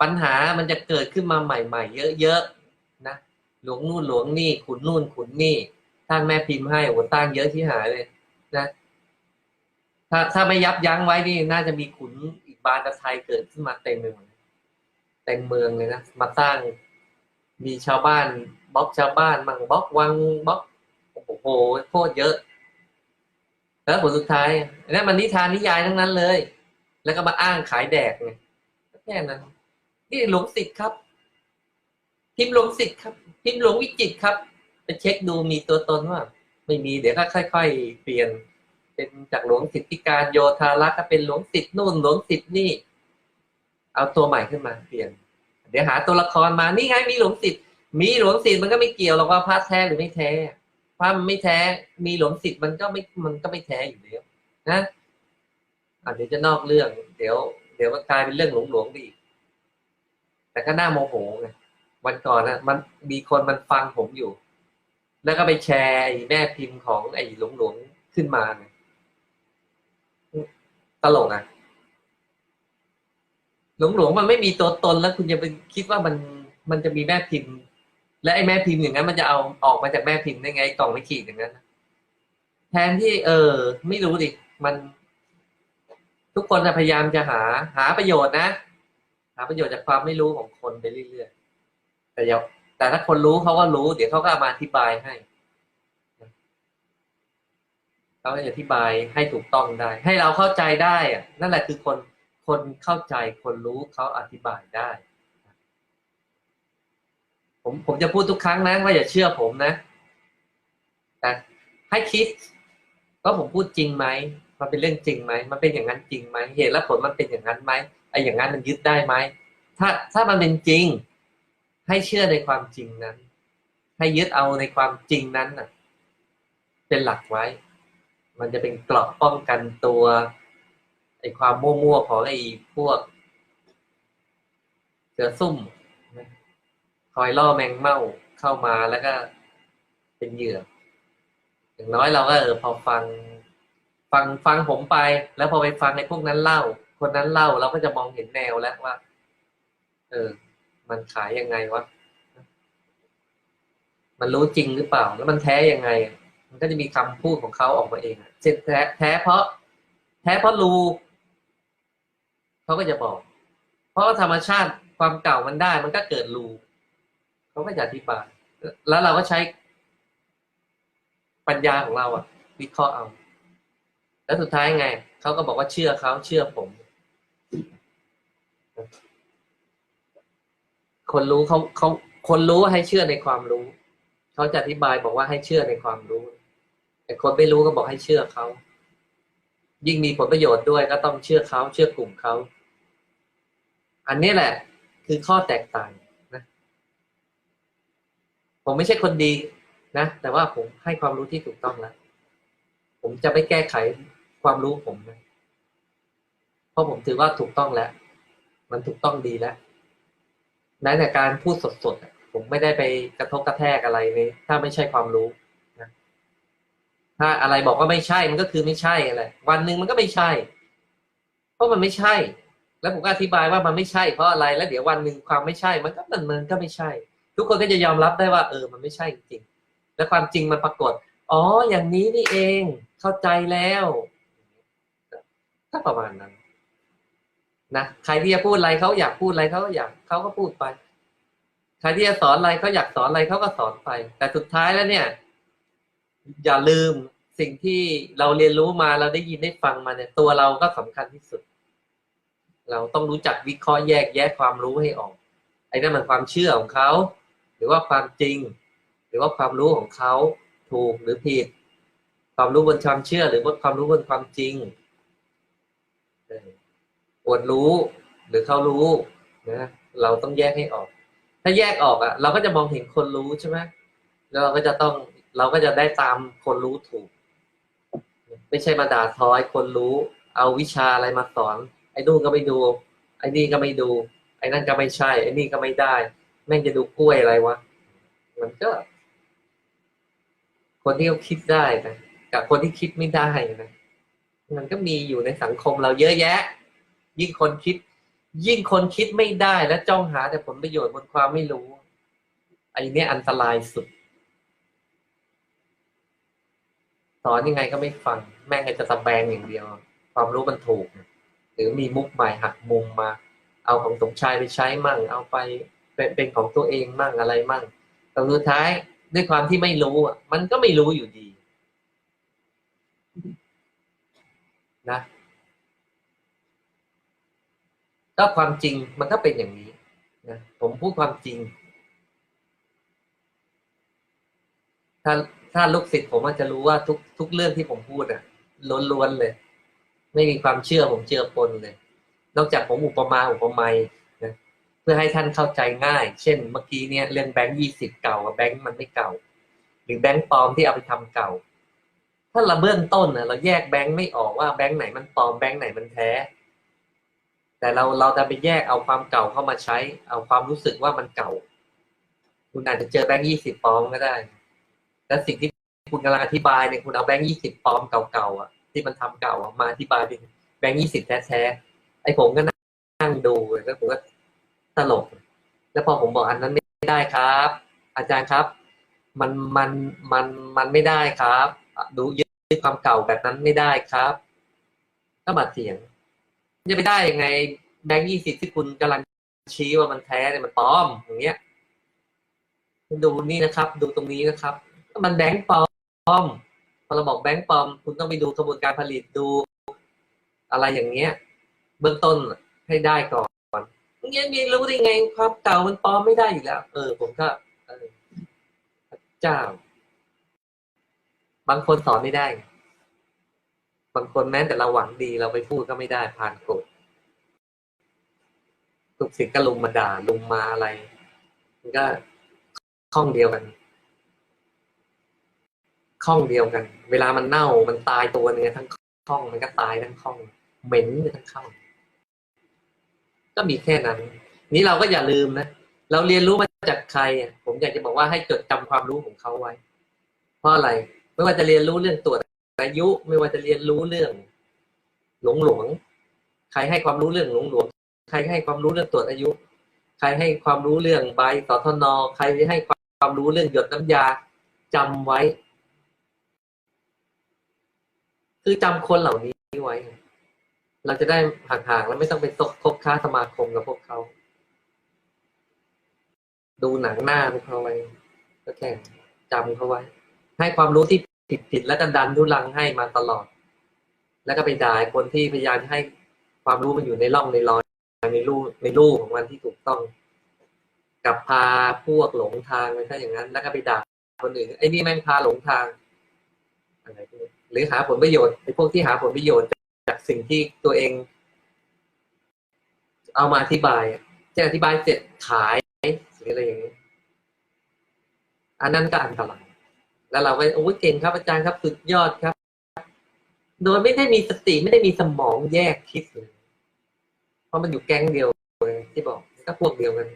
ปัญหามันจะเกิดขึ้นมาใหม่ๆ เยอะๆนะหลวงนู่นหลวงนี่ขุนนู่นขุนนี่ท่านแม่พิมพ์ให้โอ้ตั้งเยอะที่หายเลยนะถ้าถ้าไม่ยับยั้งไว้นี่น่าจะมีขุนอีกบานตะไทยเกิดขึ้นมาเต็มไปหมดเต็มเมืองเลยนะมาสร้างมีชาวบ้านบล็อกชาวบ้านมั่งบล็อกวังบล็อกโอ้โหโคตรเยอะ แล้วผลสุดท้ายนั่นมันนิทานนิยายทั้งนั้นเลย แล้วก็มาอ้างขายแดกไงแค่นั้น นี่หลงสิทธิ์ครับพิมพ์หลงสิทธิ์ครับพิมพ์หลงวิจิตครับไปเช็คดูมีตัวตนว่า ไม่มีเดี๋ยวก็ค่อย ๆ เปลี่ยน เป็นจากหลวงสิทธิการโยธารักษ์ก็เป็นหลวงสิทธิ์นู่นหลวงสิทธิ์นี่ เอาตัวใหม่ขึ้นมาเปลี่ยน เดี๋ยวหาตัวละครมานี่ไงมีหลวงสิทธิ์มีหลวงสิทธิ์มันก็ไม่เกี่ยวหรอกว่าพระแท้หรือไม่แท้พระมันไม่แท้ มีหลวงสิทธิ์มันก็ไม่มันก็ไม่แท้อยู่แล้วนะอะเดี๋ยวจะนอกเรื่อง เดี๋ยว เดี๋ยวมันกลายเป็นเรื่องหลงหลงๆไปอีก แต่ก็น่าโมโหไงวันก่อนนะมันมีคนมันฟังผมอยู่ แล้วก็ไปแชร์ไอ้แม่พิมพ์ของไอ้หลงหลวงๆขึ้นมาไงตลกอะหลงหลวงมันไม่มีตัวตนแล้วคุณจะไปคิดว่ามันมันจะมีแม่พิมพ์ และไอ้แม่พิมพ์อย่างนั้น มันจะเอาออกมาจากแม่พิมพ์ได้ไงกล่องไม่ขีดอย่างนั้นแทนที่ เออ ไม่รู้ดิมัน ทุกคนจะพยายามจะหาหาประโยชน์นะ หาประโยชน์จากความไม่รู้ของคนไปเรื่อยๆแต่ย่าแต่ถ้าคนรู้เขาก็รู้ เดี๋ยวเขาก็ามาอธิบายให้เขาจะอธิบายให้ถูกต้องได้ ให้เราเข้าใจได้อะนั่นแหละคือคนคนเข้าใจคนรู้เขาอธิบายได้ ผมผมจะพูดทุกครั้งนะว่าอย่าเชื่อผมนะแต่ให้คิดว่าผมพูดจริงไหมมันเป็นเรื่องจริงไหมมันเป็นอย่างนั้นจริงไหมเหตุและผลมันเป็นอย่างนั้นไหม ไอ้อย่างนั้นมันยึดได้ไหมถ้าถ้ามันเป็นจริง ให้เชื่อในความจริงนั้น ให้ยึดเอาในความจริงนั้นน่ะ เป็นหลักไว้ มันจะเป็นเกราะป้องกันตัวไอ้ความมั่วๆของไอ้พวกเสือซุ่มคอยล่อแมงเม่าเข้ามาแล้วก็เป็นเหยื่ออย่างน้อยเราก็เออพอฟัง ฟังฟังผมไป แล้วพอไปฟังไอ้พวกนั้นเล่า คนนั้นเล่าเราก็จะมองเห็นแนวแล้วว่า เออ มันขายยังไงวะมันรู้จริงหรือเปล่า แล้วมันแท้ยังไง มันก็จะมีคำพูดของเขาออกมาเองเช่นแท้แท้เพราะ แท้เพราะรูเขาก็จะบอก เพราะธรรมชาติความเก่ามันได้ มันก็เกิดรูเขาก็จะอธิบายแล้วเราก็ใช้ปัญญาของเราอะวิเคราะห์เอา แล้วสุดท้ายไงเขาก็บอกว่าเชื่อเขาเชื่อผม คนรู้เขาเขาคนรู้ให้เชื่อในความรู้ เขาจะอธิบายบอกว่าให้เชื่อในความรู้ แต่คนไม่รู้ก็บอกให้เชื่อเขา ยิ่งมีผลประโยชน์ด้วยก็ต้องเชื่อเขาเชื่อกลุ่มเขา อันนี้แหละ คือข้อแตกต่างนะ ผมไม่ใช่คนดีนะ แต่ว่าผมให้ความรู้ที่ถูกต้องแล้ว ผมจะไม่แก้ไขความรู้ผมนะ ราะผมถือว่าถูกต้องแล้ว มันถูกต้องดีแล้วแม้แต่การพูดสดๆผมไม่ได้ไปกระทบกระแทกอะไรเลยถ้าไม่ใช่ความรู้นะถ้าอะไรบอกว่าไม่ใช่มันก็คือไม่ใช่อะไรวันหนึ่งมันก็ไม่ใช่ เพราะมันไม่ใช่ แล้วผมก็อธิบายว่ามันไม่ใช่ เพราะอะไรแล้วเดี๋ยววันหนึ่งความไม่ใช่ มันก็มันมันก็ไม่ใช่ ทุกคนก็จะยอมรับได้ว่า เออ มันไม่ใช่จริงๆและความจริงมันปรากฏอ๋ออย่างนี้นี่เอง เข้าใจแล้วก็ประมาณนั้น นะใครที่จะพูดอะไรเขาอยากพูดอะไรเขาก็อยากเขาก็พูดไป ใครที่จะสอนอะไรเขาอยากสอนอะไรเขาก็สอนไป แต่สุดท้ายแล้วเนี่ย อย่าลืมสิ่งที่เราเรียนรู้มาเราได้ยินได้ฟังมาเนี่ย ตัวเราก็สำคัญที่สุด เราต้องรู้จักวิเคราะห์แยกแยะความรู้ให้ออกไอ้นั่นมันความเชื่อของเขาหรือว่าความจริง หรือว่าความรู้ของเขาถูกหรือผิด ความรู้บนความเชื่อ หรือว่าความรู้บนความจริง วดรู้หรือเขารู้นะเราต้องแยกให้ออก ถ้าแยกออกอะ เราก็จะมองเห็นคนรู้ใช่ไหมแล้วเราก็จะต้องเราก็จะได้ตามคนรู้ถูก ไม่ใช่มาด่าทอยคนรู้ เอาวิชาอะไรมาสอน ไอ้นู่นก็ไม่ดู ไอ้นี่ก็ไม่ดู ไอ้นั่นก็ไม่ใช่ ไอ้นี่ก็ไม่ได้ แม่งจะดูกล้วยอะไรวะมันก็ คนที่เขาคิดได้นะกับคนที่คิดไม่ได้นะมันก็มีอยู่ในสังคมเราเยอะแยะ ยิ่งคนคิด ยิ่งคนคิดไม่ได้และจ้องหาแต่ผลประโยชน์บนความไม่รู้ไอ้นี่อันตรายสุด สอนยังไงก็ไม่ฟัง แม่งจะตะแบงอย่างเดียว ความรู้มันถูก หรือมีมุกใหม่หักมุมมา เอาของสมชายไปใช้มั่ง เอาไปเป็นเป็นของตัวเองมั่งอะไรมั่งแต่สุดท้ายด้วยความที่ไม่รู้อะ มันก็ไม่รู้อยู่ดี นะ ก็ความจริงมันก็เป็นอย่างนี้นะผมพูดความจริง ถ้าถ้าลูกศิษย์ผมอาจจะรู้ว่าทุกทุกเรื่องที่ผมพูดอะล้วนๆเลย ไม่มีความเชื่อผมเชื่อปนเลย นอกจากผมอุปมาอุปไมยนะเพื่อให้ท่านเข้าใจง่าย เช่น เมื่อกี้เนี่ยเรื่องแบงค์ยี่สิบเก่ากับแบงค์มันไม่เก่า หรือแบงค์ปลอมที่เอาไปทำเก่า ถ้าเราเบื้องต้นนะเราแยกแบงค์ไม่ออกว่าแบงค์ไหนมันปลอมแบงค์ไหนมันแท้ แต่เราเราจะไปแยกเอาความเก่าเข้ามาใช้ เอาความรู้สึกว่ามันเก่า คุณอาจจะเจอแบงค์ยี่สิบปลอมก็ได้ แล้วสิ่งที่คุณกำลังอธิบายเนี่ยคุณเอาแบงค์ยี่สิบปลอมเก่าๆอะที่มันทำเก่าอมาอธิบายเป็นแบงค์ยี่สิบแท้ๆไอ้ผมก็นั่งดูแล้วผมก็ตลก แล้วพอผมบอกอันนั้นไม่ได้ครับ อาจารย์ครับ มันมันมันมันไม่ได้ครับ ดูยึดความเก่าแบบนั้นไม่ได้ครับ ก็มาเถียง จะไปได้ยังไงแบงค์ยี่สิบที่คุณกำลังชี้ว่ามันแท้เนี่ยมันปลอมอย่างเงี้ยดูนี่นะครับ ดูตรงนี้นะครับมันแบงค์ปลอมพอเราบอกแบงค์ปลอม คุณต้องไปดูกระบวนการผลิตดูอะไรอย่างเงี้ย เบื้องต้นให้ได้ก่อนเงี้ยมีรู้ได้ไงความเก่ามันปลอมไม่ได้อยู่แล้ว เออ ผมก็เออพระเจ้า บางคนสอนไม่ได้ บางคนแม้แต่เราหวังดีเราไปพูดก็ไม่ได้ผ่านกฎทุกสิ่งก็ลุมมาด่าลุมมาอะไร มันก็ข้องเดียวกันข้องเดียวกัน เวลามันเน่ามันตายตัวเนื้อทั้งข้องมันก็ตายทั้งข้อง เหม็นทั้งข้อง ก็มีแค่นั้น นี้เราก็อย่าลืมนะเราเรียนรู้มาจากใครอะผมอยากจะบอกว่าให้จดจำความรู้ของเขาไว้ เพราะอะไร ไม่ว่าจะเรียนรู้เรื่องตรวจ อายุไม่ว่าจะเรียนรู้เรื่อง หลงหลวงใครให้ความรู้เรื่องหลงหลวงใครให้ความรู้เรื่องตรวจอายุ ใครให้ความรู้เรื่องใบสทนอใครให้ความรู้เรื่องหยดน้ำยาจำไว้ คือจำคนเหล่านี้ไว้ เราจะได้ห่างๆแล้วไม่ต้องไปตกคบค้าสมาคมกับพวกเขา ดูหนังหน้าพวกเขาไว้ก็แค่จำเขาไว้ ให้ความรู้ที่ ผิดๆแล้วก็ดันทุลังให้มาตลอด แล้วก็ไปด่าคนที่พยายามให้ความรู้มันอยู่ในร่องในรอยในรูในรูของมันที่ถูกต้องกับพาพวกหลงทางไปถ้าอย่างนั้น แล้วก็ไปด่าคนอื่นไอ้นี่แม่งพาหลงทางอะไรพวกนี้หรือหาผลประโยชน์ไอ้พวกที่หาผลประโยชน์จากสิ่งที่ตัวเอง เอามาอธิบายจะอธิบายเสร็จขายหรืออะไรอย่างนี้อันนั้นก็อันตราย แล้วเราไปโอ้ยเก่งครับอาจารย์ครับสุดยอดครับ โดยไม่ได้มีสติไม่ได้มีสมองแยกคิดเลยเพราะมันอยู่แก๊งเดียวเลยที่บอกก็พวกเดียวกัน